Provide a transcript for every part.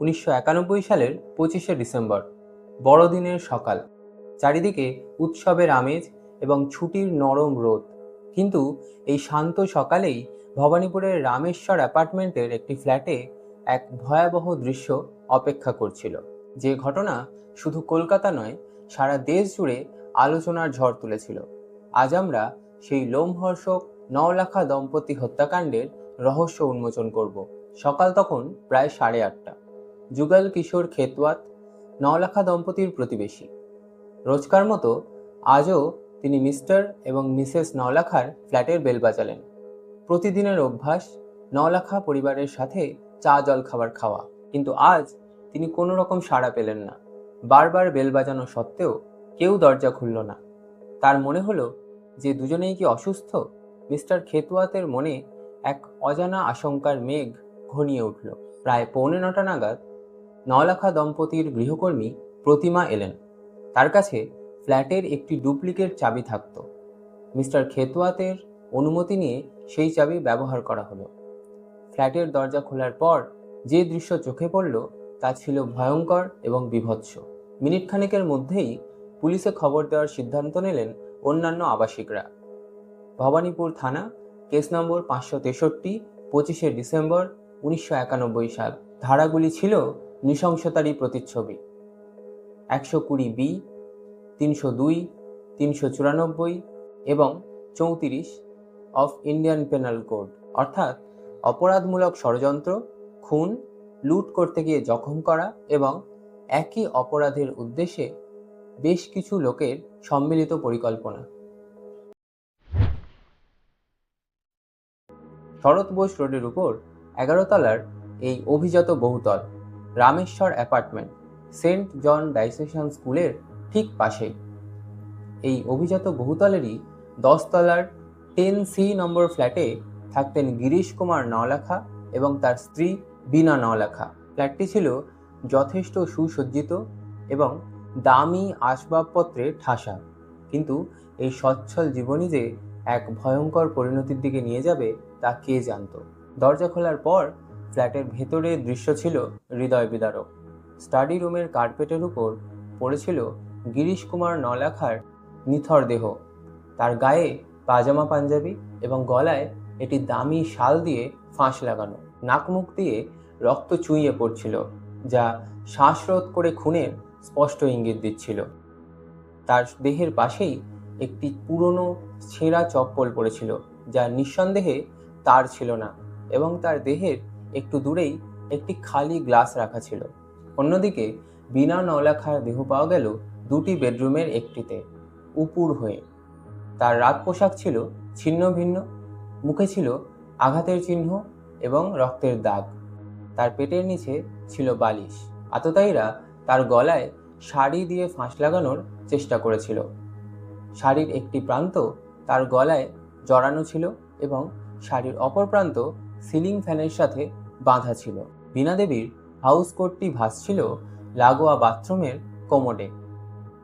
উনিশশো একানব্বই সালের পঁচিশে ডিসেম্বর, বড়দিনের সকাল। চারিদিকে উৎসবের আমেজ এবং ছুটির নরম রোদ। কিন্তু এই শান্ত সকালেই ভবানীপুরের রামেশ্বর অ্যাপার্টমেন্টের একটি ফ্ল্যাটে এক ভয়াবহ দৃশ্য অপেক্ষা করছিল। যে ঘটনা শুধু কলকাতা নয়, সারা দেশ জুড়ে আলোচনার ঝড় তুলেছিল। আজ আমরা সেই লোমহর্ষক নওলাখা দম্পতি হত্যাকাণ্ডের রহস্য উন্মোচন করব। সকাল তখন প্রায় সাড়ে আটটা। যুগল কিশোর খেতওয়াত, নওলাখা দম্পতির প্রতিবেশী। রোজকার মতো আজও তিনি মিস্টার এবং মিসেস নওলাখার ফ্ল্যাটের বেল বাজালেন। প্রতিদিনের অভ্যাস, নওলাখা পরিবারের সাথে চা জল খাবার খাওয়া। কিন্তু আজ তিনি কোনো রকম সাড়া পেলেন না। বারবার বেল বাজানো সত্ত্বেও কেউ দরজা খুলল না। তার মনে হলো যে দুজনেই কি অসুস্থ? মিস্টার খেতুয়াতের মনে এক অজানা আশঙ্কার মেঘ ঘনিয়ে উঠল। প্রায় পৌনে নটা নাগাদ নলাখা দম্পতির গৃহকর্মী প্রতিমা এলেন। তার কাছে ফ্ল্যাটের একটি ডুপ্লিকেট চাবি থাকত। মিস্টার খেতুয়াতের অনুমতি নিয়ে সেই চাবি ব্যবহার করা হলো। ফ্ল্যাটের দরজা খোলার পর যে দৃশ্য চোখে পড়ল, তা ছিল ভয়ঙ্কর এবং বিভৎস। মিনিটখানেকের মধ্যেই পুলিশে খবর দেওয়ার সিদ্ধান্ত নিলেন অন্যান্য আবাসিকরা। ভবানীপুর থানা, কেস নম্বর পাঁচশো তেষট্টি, পঁচিশে ডিসেম্বর, উনিশশো একানব্বই সাল। ধারাগুলি ছিল নৃশংসতারই প্রতিচ্ছবি। একশো কুড়ি বি, তিনশো দুই, তিনশো চুরানব্বই এবং চৌত্রিশ অফ ইন্ডিয়ান পেনাল কোড। অর্থাৎ অপরাধমূলক ষড়যন্ত্র, খুন, লুট করতে গিয়ে জখম করা এবং একই অপরাধের উদ্দেশ্যে বেশ কিছু লোকের সম্মিলিত পরিকল্পনা। শরৎ বোস রোডের উপর এগারো তলার এই অভিজাত বহুতল Rameshwar apartment, saint John diocesan স্কুলের ঠিক পাশেই। এই অভিজাত বহুতলেরই দশতলার টেন সি নম্বর ফ্ল্যাটে থাকতেন গিরিশ কুমার নওলাখা এবং তার স্ত্রী বিনা নওলাখা। ফ্ল্যাটটি ছিল যথেষ্ট সুসজ্জিত এবং দামি আসবাবপত্রে ঠাসা। কিন্তু এই সচ্ছল জীবনই যে এক ভয়ঙ্কর পরিণতির দিকে নিয়ে যাবে তা কে জানত? দরজা খোলার পর ফ্ল্যাটের ভেতরে দৃশ্য ছিল হৃদয় বিদারক। স্টাডি রুমের কার্পেটের উপর পড়েছিল গিরিশ কুমার নলাখার নিথর দেহ। তার গায়ে পাজামা পাঞ্জাবি এবং গলায় এটি দামি শাল দিয়ে ফাঁস লাগানো নাক মুখ দিয়ে রক্ত চুইয়ে পড়ছিল, যা শ্বাসরোধ করে খুনের স্পষ্ট ইঙ্গিত দিচ্ছিল। তার দেহের পাশেই একটি পুরনো ছেঁড়া চপ্পল পড়েছিল, যা নিঃসন্দেহে তার ছিল না এবং তার দেহের একটু দূরেই একটি খালি গ্লাস রাখা ছিল। অন্যদিকে বিনা নলাখার দেহ পাওয়া গেল দুটি বেডরুমের একটিতে, উপুর হয়ে। তার রাত পোশাক ছিল ছিন্ন ভিন্ন, মুখে ছিল আঘাতের চিহ্ন এবং রক্তের দাগ। তার পেটের নিচে ছিল বালিশ। আততায়ীরা তার গলায় শাড়ি দিয়ে ফাঁস লাগানোর চেষ্টা করেছিল। শাড়ির একটি প্রান্ত তার গলায় জড়ানো ছিল এবং শাড়ির অপর প্রান্ত সিলিং ফ্যানের সাথে বাঁধা ছিল। বীণা দেবীর হাউস কোটটি ভাসছিল লাগোয়া বাথরুমের কোমোডে।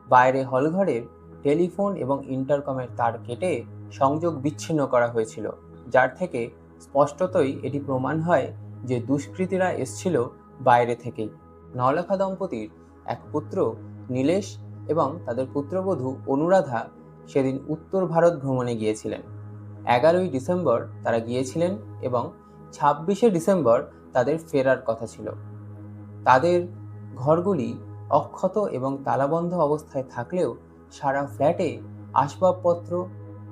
বাইরে হলঘরের টেলিফোন এবং ইন্টারকমের তার কেটে সংযোগ বিচ্ছিন্ন করা হয়েছিল, যার থেকে স্পষ্টতই এটি প্রমাণ হয় যে দুষ্কৃতীরা এসছিল বাইরে থেকেই। নওলাখা দম্পতির এক পুত্র নীলেশ এবং তাদের পুত্রবধূ অনুরাধা সেদিন উত্তর ভারত ভ্রমণে গিয়েছিলেন। এগারোই ডিসেম্বর তারা গিয়েছিলেন এবং ছাব্বিশে ডিসেম্বর তাদের ফেরার কথা ছিল। তাদের ঘরগুলি অক্ষত এবং তালাবন্ধ অবস্থায় থাকলেও সারা ফ্ল্যাটে আসবাবপত্র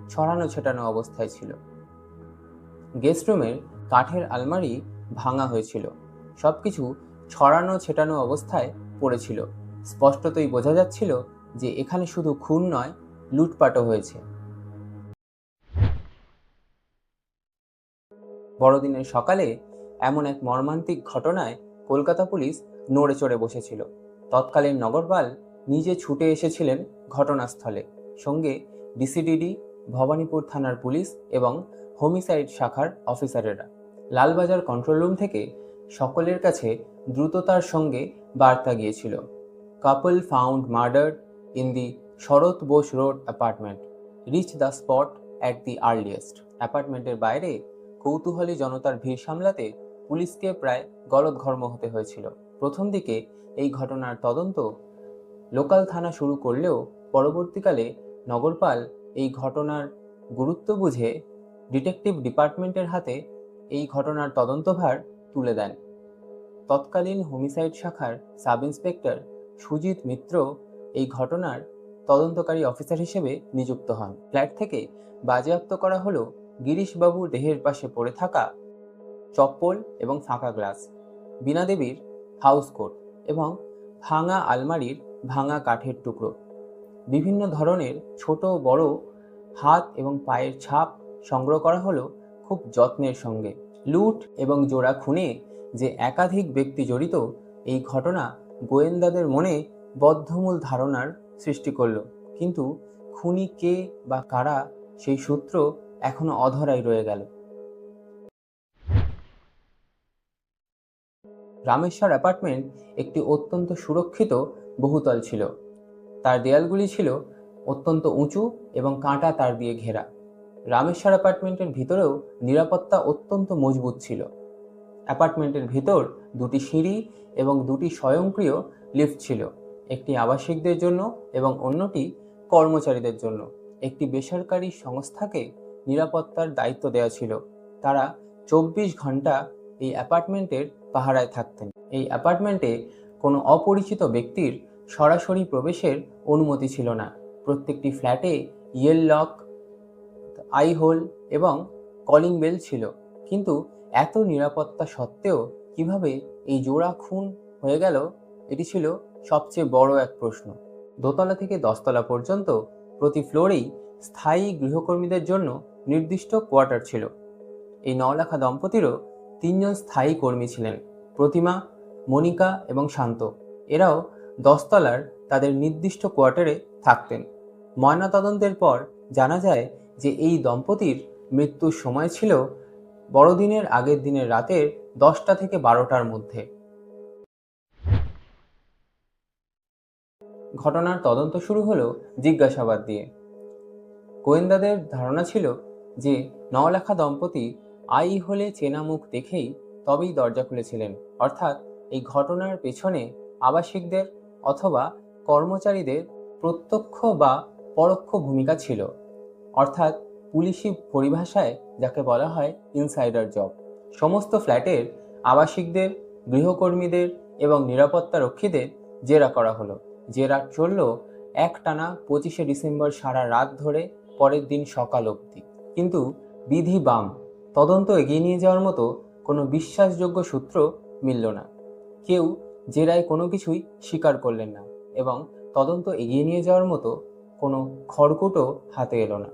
ছড়ানো ছেটানো অবস্থায় ছিল। গেস্ট রুমের কাঠের আলমারি ভাঙা হয়েছিল। সবকিছু ছড়ানো ছেটানো অবস্থায় পড়েছিল। স্পষ্টতই বোঝা যাচ্ছিল যে এখানে শুধু খুন নয়, লুটপাটও হয়েছে। বড়দিনের সকালে এমন এক মর্মান্তিক ঘটনায় কলকাতা পুলিশ নড়ে চড়ে বসেছিল। তৎকালীন নগরপাল নিজে ছুটে এসেছিলেন ঘটনাস্থলে। সঙ্গে ডিসিডিডি, ভবানীপুর থানার পুলিশ এবং হোমিসাইড শাখার অফিসারেরা। লালবাজার কন্ট্রোল রুম থেকে সকলের কাছে দ্রুততার সঙ্গে বার্তা গিয়েছিল। Couple found murdered in the Sarat Bose road apartment. Reach the spot at the earliest. অ্যাপার্টমেন্টের বাইরে কৌতূহলী জনতার ভিড় সামলাতে পুলিশকে প্রায় গলদঘর্ম হতে হয়েছিল। প্রথম দিকে এই ঘটনার তদন্ত লোকাল থানা শুরু করলেও পরবর্তীকালে নগরপাল এই ঘটনার গুরুত্ব বুঝে ডিটেকটিভ ডিপার্টমেন্টের হাতে এই ঘটনার তদন্তভার তুলে দেন। তৎকালীন হোমিসাইড শাখার সাব ইন্সপেক্টর সুজিত মিত্র এই ঘটনার তদন্তকারী অফিসার হিসেবে নিযুক্ত হন। ফ্ল্যাট থেকে বাজেয়াপ্ত করা হলো গিরিশবাবুর দেহের পাশে পড়ে থাকা চপ্পল এবং ফাঁকা গ্লাস, বীণা দেবীর হাউস কোট এবং ভাঙা আলমারির ভাঙা কাঠের টুকরো, বিভিন্ন ধরনের ছোট বড় হাত এবং পায়ের ছাপ সংগ্রহ করা হলো খুব যত্নের সঙ্গে। লুট এবং জোড়া খুনে যে একাধিক ব্যক্তি জড়িত, এই ঘটনা গোয়েন্দাদের মনে বদ্ধমূল ধারণার সৃষ্টি করল। কিন্তু খুনি কে বা কারা সেই সূত্র এখনও অধরাই রয়ে গেল। রামেশ্বর অ্যাপার্টমেন্ট একটি অত্যন্ত সুরক্ষিত বহুতল ছিল। তার দেয়ালগুলি ছিল অত্যন্ত উঁচু এবং কাঁটা তার দিয়ে ঘেরা। রামেশ্বর অ্যাপার্টমেন্টের ভিতরেও নিরাপত্তা অত্যন্ত মজবুত ছিল। অ্যাপার্টমেন্টের ভিতর দুটি সিঁড়ি এবং দুটি স্বয়ংক্রিয় লিফট ছিল, একটি আবাসিকদের জন্য এবং অন্যটি কর্মচারীদের জন্য। একটি বেসরকারি সংস্থাকে নিরাপত্তার দায়িত্ব দেওয়া ছিল। তারা চব্বিশ ঘণ্টা এই অ্যাপার্টমেন্টের পাহারায় থাকতেন। এই অ্যাপার্টমেন্টে কোনো অপরিচিত ব্যক্তির সরাসরি প্রবেশের অনুমতি ছিল না। প্রত্যেকটি ফ্ল্যাটে ইয়েল লক, আই হোল এবং কলিং বেল ছিল। কিন্তু এত নিরাপত্তা সত্ত্বেও কীভাবে এই জোড়া খুন হয়ে গেল, এটি ছিল সবচেয়ে বড় এক প্রশ্ন। দোতলা থেকে দশতলা পর্যন্ত প্রতি ফ্লোরেই স্থায়ী গৃহকর্মীদের জন্য নির্দিষ্ট কোয়ার্টার ছিল। এই নওলাখা দম্পতিরও তিনজন স্থায়ী কর্মী ছিলেন, প্রতিমা, মনিকা এবং শান্ত। এরাও দশতলার তাদের নির্দিষ্ট কোয়ার্টারে থাকতেন। ময়নাতদন্তের পর জানা যায় যে এই দম্পতির মৃত্যুর সময় ছিল বড়দিনের আগের দিনের রাতের দশটা থেকে বারোটার মধ্যে। ঘটনার তদন্ত শুরু হলো জিজ্ঞাসাবাদ দিয়ে। গোয়েন্দাদের ধারণা ছিল যে নওলেখা দম্পতি আই হলে চেনা মুখ দেখেই তবেই দরজা খুলেছিলেন। অর্থাৎ এই ঘটনার পেছনে আবাসিকদের অথবা কর্মচারীদের প্রত্যক্ষ বা পরোক্ষ ভূমিকা ছিল। অর্থাৎ পুলিশি পরিভাষায় যাকে বলা হয় ইনসাইডার জব। সমস্ত ফ্ল্যাটের আবাসিকদের, গৃহকর্মীদের এবং নিরাপত্তা রক্ষীদের জেরা করা হলো। জেরা চলল এক টানা পঁচিশে ডিসেম্বর সারা রাত ধরে পরের দিন সকাল অবধি। কিন্তু বিধি বাম, তদন্ত এগিয়ে নিয়ে যাওয়ার মতো কোনো বিশ্বাসযোগ্য সূত্র মিলল না। কেউ জেরায় কোনো কিছুই স্বীকার করলেন না এবং তদন্ত এগিয়ে নিয়ে যাওয়ার মতো কোনো খড়কুটো হাতে এলো না।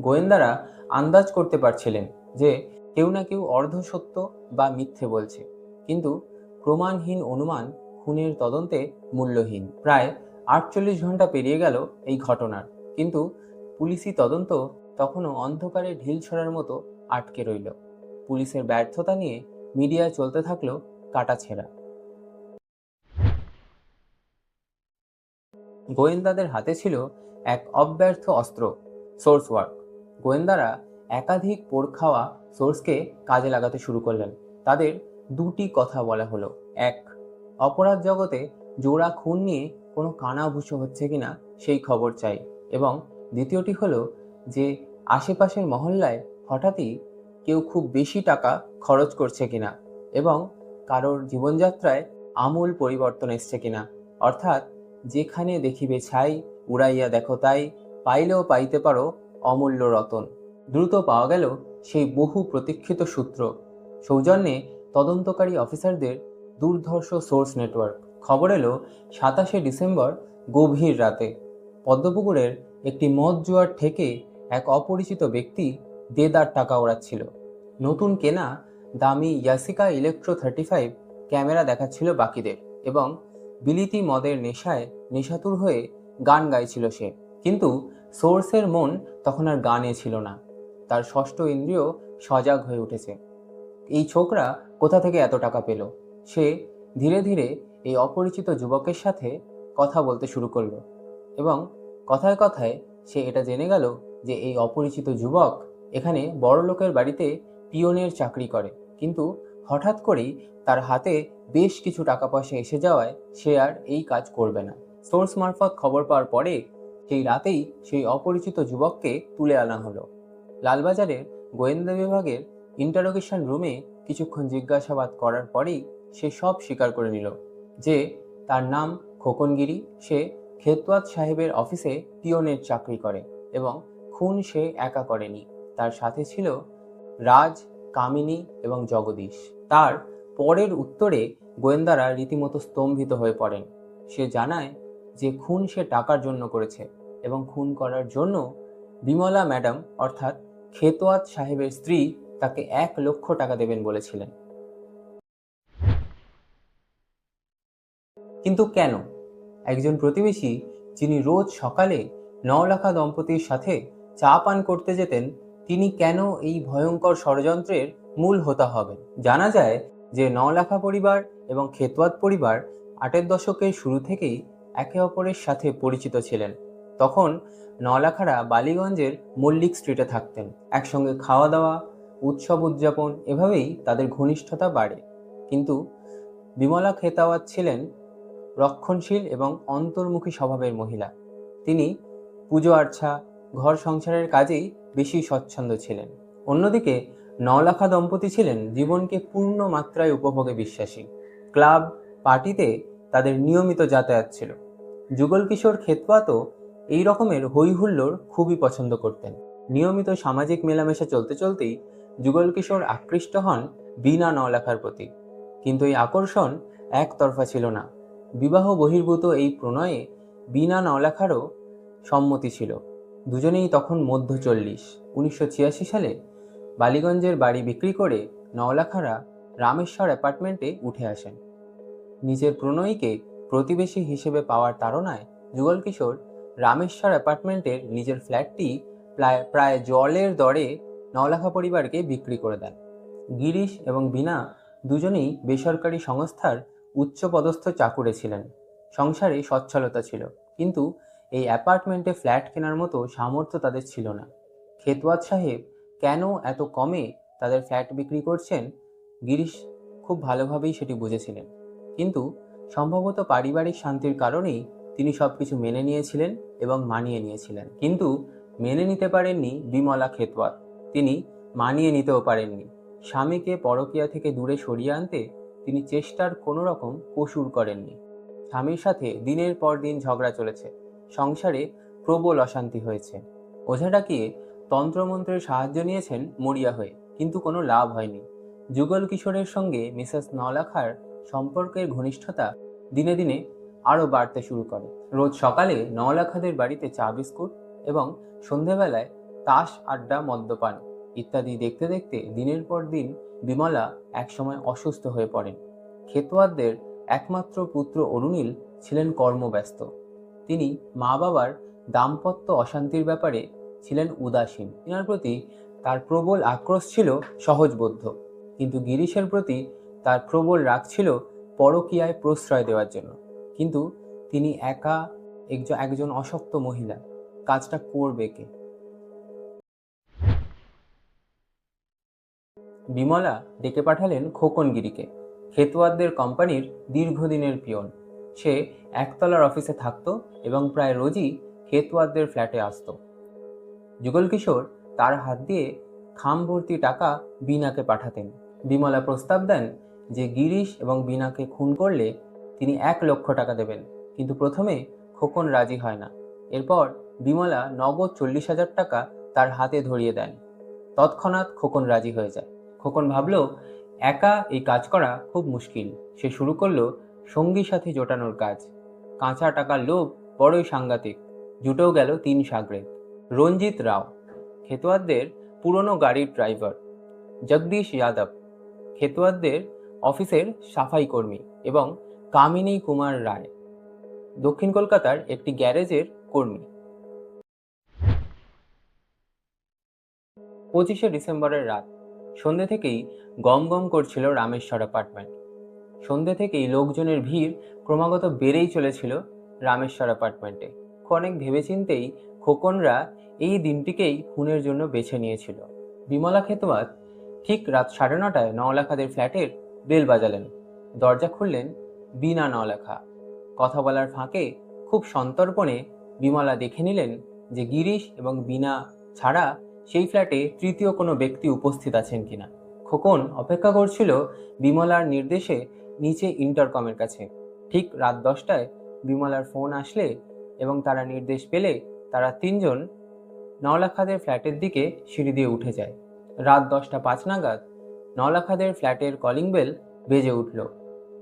গোয়েন্দারা আন্দাজ করতে পারছিলেন যে কেউ না কেউ অর্ধসত্য বা মিথ্যে বলছে। কিন্তু প্রমাণহীন অনুমান খুনের তদন্তে মূল্যহীন। প্রায় আটচল্লিশ ঘণ্টা পেরিয়ে গেল এই ঘটনার। কিন্তু পুলিশি তদন্ত তখনও অন্ধকারে ঢিল ছড়ার মতো আটকে রইল। পুলিশের ব্যর্থতা নিয়ে মিডিয়ায় চলতে থাকল কাটা ছেঁড়া গোয়েন্দাদের হাতে ছিল এক অব্যর্থ অস্ত্র, সোর্স ওয়ার্ক। গোয়েন্দারা একাধিক পোড় খাওয়া সোর্সকে কাজে লাগাতে শুরু করলেন। তাদের দুটি কথা বলা হলো। এক, অপরাধ জগতে জোড়া খুন নিয়ে কোনো কানাভূষো হচ্ছে কিনা সেই খবর চাই। এবং দ্বিতীয়টি হলো যে আশেপাশের মহল্লায় হঠাৎই কেউ খুব বেশি টাকা খরচ করছে কিনা এবং কারোর জীবনযাত্রায় আমূল পরিবর্তন এসছে কিনা। অর্থাৎ যেখানে দেখিবে ছাই, উড়াইয়া দেখো তাই, পাইলেও পাইতে পারো অমূল্য রতন। দ্রুত পাওয়া গেল সেই বহু প্রতীক্ষিত সূত্র। সৌজন্যে তদন্তকারী অফিসারদের দুর্ধর্ষ সোর্স নেটওয়ার্ক। খবর এলো সাতাশে ডিসেম্বর গভীর রাতে। পদ্মপুকুরের একটি মদ জুয়ার থেকে এক অপরিচিত ব্যক্তি দেদার টাকা ওড়াচ্ছিল। নতুন কেনা দামি Yashica electro thirty five camera দেখাচ্ছিল বাকিদের এবং বিলিতি মদের নেশায় নেশাতুর হয়ে গান গাইছিল সে। কিন্তু সোর্সের মন তখন আর গানে ছিল না। তার ষষ্ঠ ইন্দ্রিয় সজাগ হয়ে উঠেছে। এই ছোকরা কোথা থেকে এত টাকা পেল? সে ধীরে ধীরে এই অপরিচিত যুবকের সাথে কথা বলতে শুরু করল এবং কথায় কথায় সে এটা জেনে গেল যে এই অপরিচিত যুবক এখানে বড় লোকের বাড়িতে পিয়নের চাকরি করে। কিন্তু হঠাৎ করেই তার হাতে বেশ কিছু টাকা পয়সা এসে যাওয়ায় সে আর এই কাজ করবে না। সোর্স মারফত খবর পাওয়ার পরে সেই রাতেই সেই অপরিচিত যুবককে তুলে আনা হলো। লালবাজারের গোয়েন্দা বিভাগের ইন্টারোগেশন রুমে কিছুক্ষণ জিজ্ঞাসাবাদ করার পরেই সে সব স্বীকার করে নিল যে তার নাম খোকনগিরি। সে খেতওয়াত সাহেবের অফিসে পিয়নের চাকরি করে এবং খুন সে একা করেনি। তার সাথে ছিল রাজ, কামিনী এবং জগদীশ। তার পরের উত্তরে গোয়েন্দারা রীতিমতো স্তম্ভিত হয়ে পড়েন। সে জানায় যে খুন সে টাকার জন্য করেছে এবং খুন করার জন্য বিমলা ম্যাডাম, অর্থাৎ খেতোয়াত সাহেবের স্ত্রী, তাকে এক লক্ষ টাকা দেবেন বলেছিলেন। কিন্তু কেন? একজন প্রতিবেশী, যিনি রোজ সকালে নওলাখা দম্পতির সাথে চা পান করতে যেতেন, তিনি কেন এই ভয়ঙ্কর ষড়যন্ত্রের মূল হতা হবেন? জানা যায় যে নওলাখা পরিবার এবং খেতওয়াত পরিবার আটের দশকের শুরু থেকেই একে অপরের সাথে পরিচিত ছিলেন। তখন নলাখারা বালিগঞ্জের মল্লিক স্ট্রিটে থাকতেন। একসঙ্গে খাওয়া দাওয়া উৎসব উদযাপন এভাবেই তাদের ঘনিষ্ঠতা বাড়ে। কিন্তু বিমলা খেতাওয়াত ছিলেন রক্ষণশীল এবং অন্তর্মুখী স্বভাবের মহিলা। তিনি পুজো আর্চা ঘর সংসারের কাজেই বেশি স্বচ্ছন্দ ছিলেন। অন্যদিকে নলাখা দম্পতি ছিলেন জীবনকে পূর্ণ মাত্রায় উপভোগে বিশ্বাসী। ক্লাব, পার্টিতে তাদের নিয়মিত যাতায়াত ছিল। যুগল কিশোর খেতওয়াতও এই রকমের হৈহুল্লোর খুবই পছন্দ করতেন। নিয়মিত সামাজিক মেলামেশা চলতে চলতেই যুগল কিশোর আকৃষ্ট হন বিনা নলাখার প্রতি। কিন্তু এই আকর্ষণ একতরফা ছিল না। বিবাহ বহির্ভূত এই প্রণয়ে বিনা নলাখারও সম্মতি ছিল। দুজনেই তখন মধ্য চল্লিশ উনিশশো সালে বালিগঞ্জের বাড়ি বিক্রি করে নওলাখারা রামেশ্বর অ্যাপার্টমেন্টে উঠে আসেন। নিজের প্রণয়ীকে প্রতিবেশী হিসেবে পাওয়ার তাড়নায় যুগল কিশোর রামেশ্বর অ্যাপার্টমেন্টের নিজের ফ্ল্যাটটি প্রায় প্রায় জলের দরে নওলাখা পরিবারকে বিক্রি করে দেন। গিরিশ এবং বিনা দুজনেই বেসরকারি সংস্থার উচ্চপদস্থ চাকুরে ছিলেন। সংসারে সচ্ছলতা ছিল। কিন্তু এই অ্যাপার্টমেন্টে ফ্ল্যাট কেনার মতো সামর্থ্য তাদের ছিল না। খেতওয়াত সাহেব, কেন এত কমে তাদের ফ্ল্যাট বিক্রি করছেন? গিরিশ খুব ভালোভাবেই সেটি বুঝেছিলেন। কিন্তু সম্ভবত পারিবারিক শান্তির কারণেই তিনি সব কিছু মেনে নিয়েছিলেন এবং মানিয়ে নিয়েছিলেন। কিন্তু মেনে নিতে পারেননি বিমলা খেতওয়াত তিনি মানিয়ে নিতেও পারেননি। স্বামীকে পরকীয়া থেকে দূরে সরিয়ে আনতে তিনি চেষ্টার কোনো রকম কসুর করেননি। স্বামীর সাথে দিনের পর দিন ঝগড়া চলেছে। সংসারে প্রবল অশান্তি হয়েছে। ওঝা ডাকিয়ে তন্ত্রমন্ত্রের সাহায্য নিয়েছেন মরিয়া হয়ে, কিন্তু কোনো লাভ হয়নি। যুগল কিশোরের সঙ্গে মিসেস নলাখার সম্পর্কের ঘনিষ্ঠতা দিনে দিনে আরও বাড়তে শুরু করে। রোজ সকালে নওলাখাদের বাড়িতে চা বিস্কুট এবং সন্ধেবেলায় তাস আড্ডা, মদ্যপান ইত্যাদি দেখতে দেখতে দিনের পর দিন বিমলা একসময় অসুস্থ হয়ে পড়েন। খেতোয়াদদের একমাত্র পুত্র অরুণীল ছিলেন কর্মব্যস্ত। তিনি মা বাবার দাম্পত্য অশান্তির ব্যাপারে ছিলেন উদাসীন। তিনার প্রতি তার প্রবল আক্রোশ ছিল সহজবোধ্য। কিন্তু গিরিশের প্রতি তার প্রবল রাগ ছিল পরকীয়ায় প্রশ্রয় দেওয়ার জন্য। কিন্তু তিনি একা একজন একজন অশক্ত মহিলা। কাজটা করবে কে? বিমলা ডেকে পাঠালেন খোকনগিরিকে খেতোয়াদদের কোম্পানির দীর্ঘদিনের পিয়ন। সে একতলার অফিসে থাকতো এবং প্রায় রোজই খেতোয়াদদের ফ্ল্যাটে আসতো। যুগল কিশোর তার হাত দিয়ে খাম ভর্তি টাকা বিনাকে পাঠাতেন। বিমলা প্রস্তাব দেন যে গিরিশ এবং বিনাকে খুন করলে তিনি এক লক্ষ টাকা দেবেন, কিন্তু প্রথমে খোকন রাজি হয় না। এরপর বিমলা নগদ চল্লিশ হাজার টাকা তার হাতে ধরিয়ে দেন। তৎক্ষণাৎ খোকন রাজি হয়ে যায়। খোকন ভাবল, একা এই কাজ করা খুব মুশকিল। সে শুরু করল সঙ্গী সাথী জোটানোর কাজ। কাঁচা টাকার লোভ, বড়ই সাংঘাতিক। জুটেও গেল তিন সাগরেদ রঞ্জিত রাও খেতোয়াদদের পুরনো গাড়ির ড্রাইভার। জগদীশ যাদব খেতোয়াদদের অফিসের সাফাই কর্মী এবং কামিনী কুমার রায়। দক্ষিণ কলকাতার একটি গ্যারেজের কর্মী। পঁচিশে ডিসেম্বরের রাত। সন্ধ্যে থেকেই গম গম করছিল রামেশ্বর অ্যাপার্টমেন্ট। সন্ধ্যে থেকেই লোকজনের ভিড় ক্রমাগত বেড়েই চলেছিল রামেশ্বর অ্যাপার্টমেন্টে অনেক ভেবেচিন্তেই খোকনরা এই দিনটিকেই খুনের জন্য বেছে নিয়েছিল। বিমলা খেতোয়াত ঠিক রাত সাড়ে নটায় নওলাখাদের ফ্ল্যাটের বেল বাজালেন। দরজা খুললেন বিনা নওলাখা কথা বলার ফাঁকে খুব সন্তর্পণে বিমলা দেখে নিলেন যে গিরিশ এবং বিনা ছাড়া সেই ফ্ল্যাটে তৃতীয় কোনো ব্যক্তি উপস্থিত আছেন কিনা। খোকন অপেক্ষা করছিল বিমলার নির্দেশে নিচে ইন্টারকমের কাছে। ঠিক রাত দশটায় বিমলার ফোন আসলে এবং তারা নির্দেশ পেলে তারা তিনজন নওলাখাদের ফ্ল্যাটের দিকে সিঁড়ি দিয়ে উঠে যায়। রাত দশটা পাঁচ নাগাদ নওলাখাদের ফ্ল্যাটের কলিং বেল বেজে উঠল।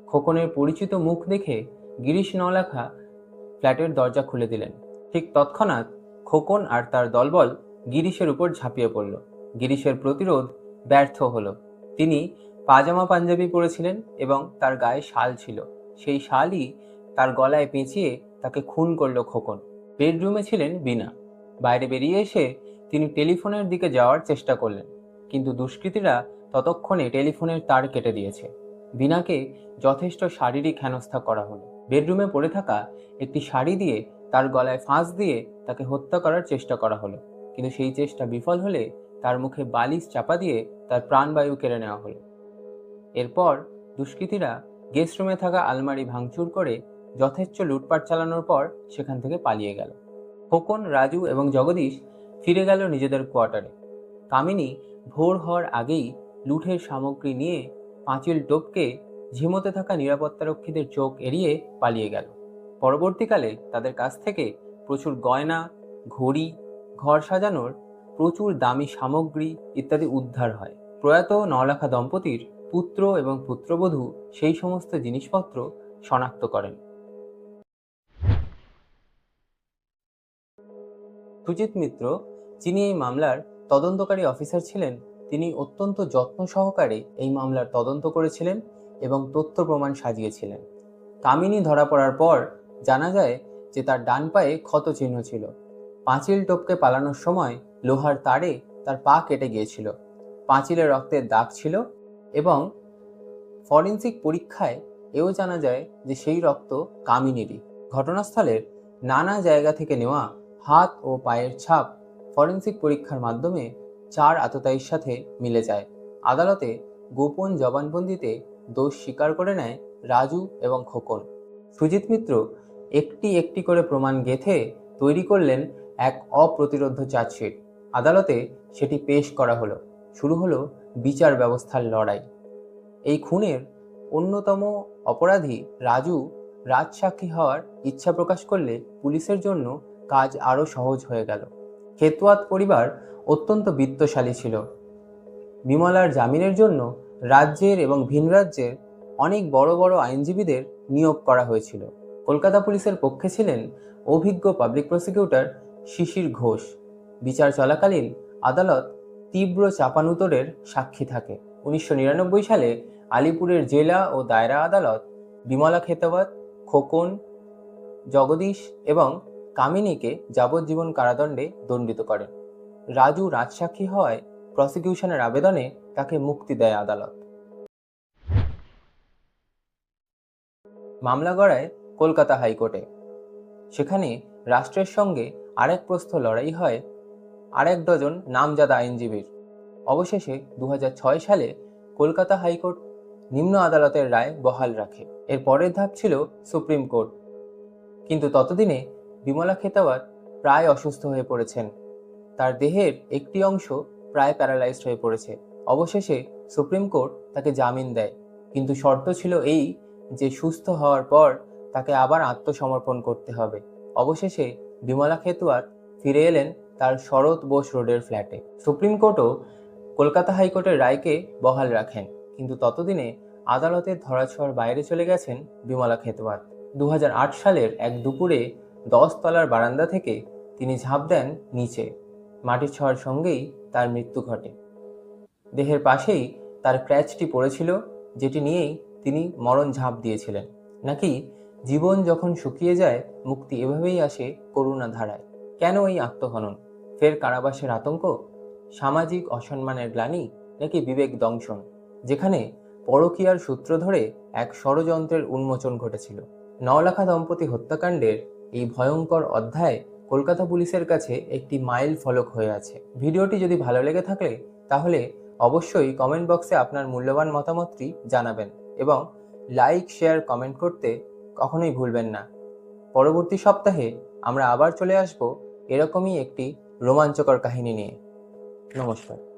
খোকনের পরিচিত মুখ দেখে গিরিশ নওলাখা ফ্ল্যাটের দরজা খুলে দিলেন। ঠিক তৎক্ষণাৎ খোকন আর তার দলবল গিরিশের উপর ঝাঁপিয়ে পড়ল। গিরিশের প্রতিরোধ ব্যর্থ হলো। তিনি পাজামা পাঞ্জাবি পরেছিলেন এবং তার গায়ে শাল ছিল। সেই শালই তার গলায় পেঁচিয়ে তাকে খুন করল খোকন। বেডরুমে ছিলেন বিনা। বাইরে বেরিয়ে এসে তিনি টেলিফোনের দিকে যাওয়ার চেষ্টা করলেন। কিন্তু দুষ্কৃতীরা ততক্ষণে টেলিফোনের তার কেটে দিয়েছে। বিনাকে যথেষ্ট শারীরিক হেনস্থা করা হলো। বেডরুমে পড়ে থাকা একটি শাড়ি দিয়ে তার গলায় ফাঁস দিয়ে তাকে হত্যা করার চেষ্টা করা হলো। কিন্তু সেই চেষ্টা বিফল হলে তার মুখে বালিশ চাপা দিয়ে তার প্রাণবায়ু কেড়ে নেওয়া হলো। এরপর দুষ্কৃতীরা গেস্ট রুমে থাকা আলমারি ভাঙচুর করে যথেচ্ছ লুটপাট চালানোর পর সেখান থেকে পালিয়ে গেল। খোকন, রাজু এবং জগদীশ ফিরে গেল নিজেদের কোয়ার্টারে কামিনী ভোর হওয়ার আগেই লুঠের সামগ্রী নিয়ে পাঁচিল টপকে ঝিমোতে থাকা নিরাপত্তারক্ষীদের চোখ এড়িয়ে পালিয়ে গেল। পরবর্তীকালে তাদের কাছ থেকে প্রচুর গয়না, ঘড়ি, ঘর সাজানোর প্রচুর দামি সামগ্রী ইত্যাদি উদ্ধার হয়। প্রয়াত নলাখা দম্পতির পুত্র এবং পুত্রবধূ সেই সমস্ত জিনিসপত্র শনাক্ত করেন। সুজিত মিত্র, যিনি এই মামলার তদন্তকারী অফিসার ছিলেন, তিনি অত্যন্ত যত্ন সহকারে এই মামলার তদন্ত করেছিলেন এবং তথ্য প্রমাণ সাজিয়েছিলেন। কামিনী ধরা পড়ার পর জানা যায় যে তার ডান পায়ে ক্ষত চিহ্ন ছিল। পাঁচিল টপকে পালানোর সময় লোহার তারে তার পা কেটে গিয়েছিল। পাঁচিলে রক্তের দাগ ছিল এবং ফরেন্সিক পরীক্ষায় এও জানা যায় যে সেই রক্ত কামিনীরই। ঘটনাস্থলের নানা জায়গা থেকে নেওয়া হাত ও পায়ের ছাপ ফরেন্সিক পরীক্ষার মাধ্যমে চার আততায়ীর সাথে মিলে যায়। আদালতে গোপন জবানবন্দিতে দোষ স্বীকার করে নেয় রাজু এবং খোকন। সুজিত মিত্র একটি একটি করে প্রমাণ গেথে তৈরি করলেন এক অপ্রতিরোধ্য চার্জশিট। আদালতে সেটি পেশ করা হলো। শুরু হলো বিচার ব্যবস্থার লড়াই। এই খুনের অন্যতম অপরাধী রাজু রাজসাক্ষী হওয়ার ইচ্ছা প্রকাশ করলে পুলিশের জন্য কাজ আরও সহজ হয়ে গেল। খেতওয়াত পরিবার অত্যন্ত বিত্তশালী ছিল। বিমলার জামিনের জন্য রাজ্যের এবং ভিন রাজ্যের অনেক বড় বড় আইনজীবীদের নিয়োগ করা হয়েছিল। কলকাতা পুলিশের পক্ষে ছিলেন অভিজ্ঞ পাবলিক প্রসিকিউটর শিশির ঘোষ। বিচার চলাকালীন আদালত তীব্র চাপানুতরের সাক্ষী থাকে। উনিশশো নিরানব্বই সালে আলিপুরের জেলা ও দায়রা আদালত বিমলা খেতাবাদ খোকন, জগদীশ এবং কামিনীকে যাবজ্জীবন কারাদণ্ডে দণ্ডিত করেন। রাজু রাজসাক্ষী হওয়ায় প্রসিকিউশনের আবেদনে তাকে মুক্তি দেয় আদালত। মামলা গড়ায় কলকাতা হাইকোর্টে। সেখানে রাষ্ট্রের সঙ্গে আরেক প্রস্থ লড়াই হয় আরেক ডজন নামজাদা আইনজীবীর। অবশেষে দু হাজার ছয় সালে কলকাতা হাইকোর্ট নিম্ন আদালতের রায় বহাল রাখে। এর পরের ধাপ ছিল সুপ্রিম কোর্ট। কিন্তু ততদিনে বিমলা খেতাওয়াত প্রায় অসুস্থ হয়ে পড়েছেন। তার দেহের একটি অংশ প্রায় প্যারালাইজড হয়ে পড়েছে। অবশেষে সুপ্রিম কোর্ট তাকে জামিন দেয়। কিন্তু শর্ত ছিল এই যে সুস্থ হওয়ার পর তাকে আবার আত্মসমর্পণ করতে হবে। অবশেষে বিমলা খেতুয়াত ফিরে এলেন তার শরৎ বোস রোডের ফ্ল্যাটে। সুপ্রিম কোর্টও কলকাতা হাইকোর্টের রায়কে বহাল রাখেন, কিন্তু ততদিনে আদালতের ধরাছোঁয়ার বাইরে চলে গেছেন বিমলা খেতওয়াত। দু হাজার আট সালের এক দুপুরে দশ তলার বারান্দা থেকে তিনি ঝাঁপ দেন নিচে। মাটির ছোঁয়ার সঙ্গেই তার মৃত্যু ঘটে। দেহের পাশেই তার ক্র্যাচটি পড়েছিল, যেটি নিয়েই তিনি মরণ ঝাঁপ দিয়েছিলেন। নাকি জীবন যখন শুকিয়ে যায়, মুক্তি এভাবেই আসে করুণা ধারায় কেন এই আত্মহনন? ফের কারাবাসের আতঙ্ক? সামাজিক অসম্মানের গ্লানি নাকি বিবেক দংশন? যেখানে পরকীয়ার সূত্র ধরে এক ষড়যন্ত্রের উন্মোচন ঘটেছিল। নওলাখা দম্পতি হত্যাকাণ্ডের এই ভয়ঙ্কর অধ্যায় কলকাতা পুলিশের কাছে একটি মাইল ফলক হয়ে আছে। ভিডিওটি যদি ভালো লেগে থাকে তাহলে অবশ্যই কমেন্ট বক্সে আপনার মূল্যবান মতামতটি জানাবেন এবং লাইক, শেয়ার, কমেন্ট করতে কখনোই ভুলবেন না। পরবর্তী সপ্তাহে আমরা আবার চলে আসব এরকমই একটি রোমাঞ্চকর কাহিনী নিয়ে। নমস্কার।